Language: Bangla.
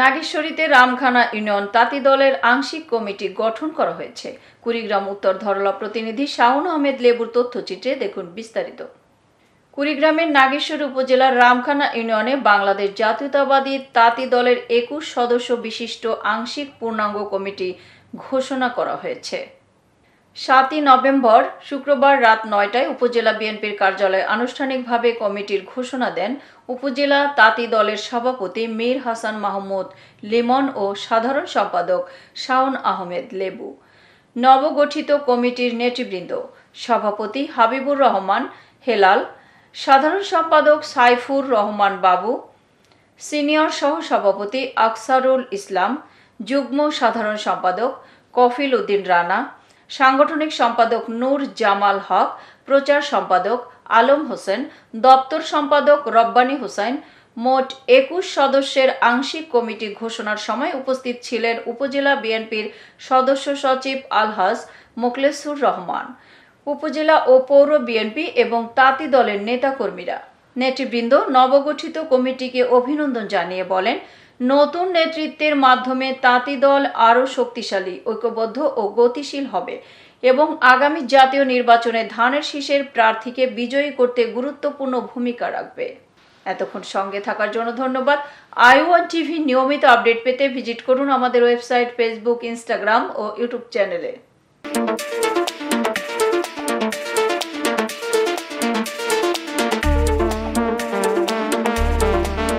নাগেশ্বরীতে রামখানা ইউনিয়ন তাঁতি দলের আংশিক কমিটি গঠন করা হয়েছে। কুড়িগ্রাম উত্তর ধরলা প্রতিনিধি শাহন আহমেদ লেবুর তথ্যচিত্রে দেখুন বিস্তারিত। কুড়িগ্রামের নাগেশ্বর উপজেলার রামখানা ইউনিয়নে বাংলাদেশ জাতীয়তাবাদী তাঁতি দলের একুশ সদস্য বিশিষ্ট আংশিক পূর্ণাঙ্গ কমিটি ঘোষণা করা হয়েছে। সাতই নভেম্বর, শুক্রবার রাত নয়টায় উপজেলা বিএনপির কার্যালয়ে আনুষ্ঠানিকভাবে কমিটির ঘোষণা দেন উপজেলা তাঁতি দলের সভাপতি মীর হাসান মাহমুদ লিমন ও সাধারণ সম্পাদক শাওন আহমেদ লেবু। নবগঠিত কমিটির নেতৃবৃন্দ সভাপতি হাবিবুর রহমান হেলাল, সাধারণ সম্পাদক সাইফুর রহমান বাবু, সিনিয়র সহ সভাপতি আকসারুল ইসলাম, যুগ্ম সাধারণ সম্পাদক কফিল উদ্দিন রানা সাংগঠনিক সম্পাদক নূর জামাল হক, প্রচার সম্পাদক আলম হোসেন, দপ্তর সম্পাদক রব্বানী হোসেন, মোট একুশ সদস্যের আংশিক কমিটি ঘোষণার সময় উপস্থিত ছিলেন উপজেলা বিএনপির সদস্য সচিব আলহাজ মোকলেসুর রহমান, উপজেলা ও পৌর বিএনপি এবং তাঁতি দলের নেতাকর্মীরা। নেতৃবৃন্দ নবগঠিত কমিটিকে অভিনন্দন জানিয়ে বলেন নতুন নেতৃত্বের মাধ্যমে তাঁতি দল আরও শক্তিশালী, ঐক্যবদ্ধ ও গতিশীল হবে এবং আগামী জাতীয় নির্বাচনে ধানের শীষের প্রার্থীকে বিজয়ী করতে গুরুত্বপূর্ণ ভূমিকা রাখবে। এতক্ষণ সঙ্গে থাকার জন্য ধন্যবাদ। আই ওয়ান টিভি নিয়মিত আপডেট পেতে ভিজিট করুন আমাদের ওয়েবসাইট, ফেসবুক, ইনস্টাগ্রাম ও ইউটিউব চ্যানেলে।